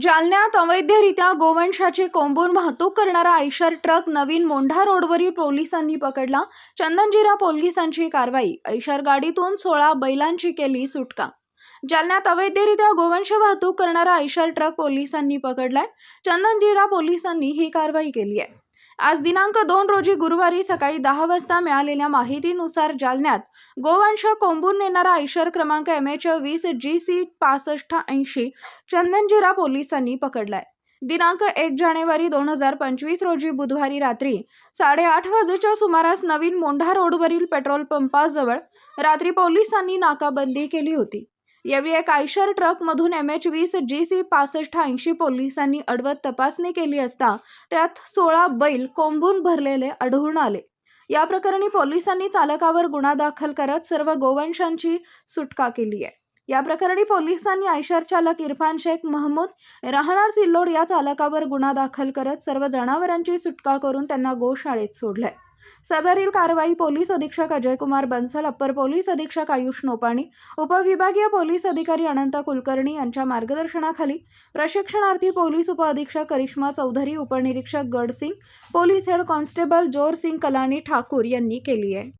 जालन्यात अवैधरित्या गोवंशाची कोंबून वाहतूक करणारा आयशर ट्रक नवीन मोंढा रोडवरील पोलिसांनी पकडला. चंदनजिरा पोलिसांची कारवाई. ऐशर गाडीतून सोळा बैलांची केली सुटका. जालन्यात अवैधरित्या गोवंश वाहतूक करणारा आयशर ट्रक पोलिसांनी पकडलाय. चंदनजिरा पोलिसांनी ही कारवाई केली आहे. आज दिनांक दोन रोजी गुरुवारी सकाळी दहा वाजता मिळालेल्या माहितीनुसार जालन्यात गोवंश कोंबून नेणारा आयशर क्रमांक एम एच वीस जी सी पासष्ट ऐंशी चंदनजिरा पोलिसांनी पकडलाय. दिनांक एक जानेवारी दोन हजार पंचवीस रोजी बुधवारी रात्री साडेआठ वाजेच्या सुमारास नवीन मोंढा रोडवरील पेट्रोल पंपाजवळ रात्री पोलिसांनी नाकाबंदी केली होती. यावेळी एक आयशर ट्रकमधून एम एच वीस जी सी पासष्ट ऐंशी पोलिसांनी अडवत तपासणी केली असता त्यात सोळा बैल कोंबून भरलेले आढळून आले. या प्रकरणी पोलिसांनी चालकावर गुन्हा दाखल करत सर्व गोवंशांची सुटका केली आहे. या प्रकरणी पोलिसांनी आयशर चालक इरफान शेख महमूद राहणार सिल्लोड या चालकावर गुन्हा दाखल करत सर्व जनावरांची सुटका करून त्यांना गोशाळेत सोडलंय. सदरील कारवाई पोलीस अधीक्षक अजयकुमार बन्सल अप्पर पोलीस अधीक्षक आयुष नोपाणी उपविभागीय पोलीस अधिकारी अनंत कुलकर्णी यांच्या मार्गदर्शनाखाली प्रशिक्षणार्थी पोलीस उपअधीक्षक करिश्मा चौधरी उपनिरीक्षक Gadsing police head constable Jorsing Kalani Thakur यांनी केली आहे.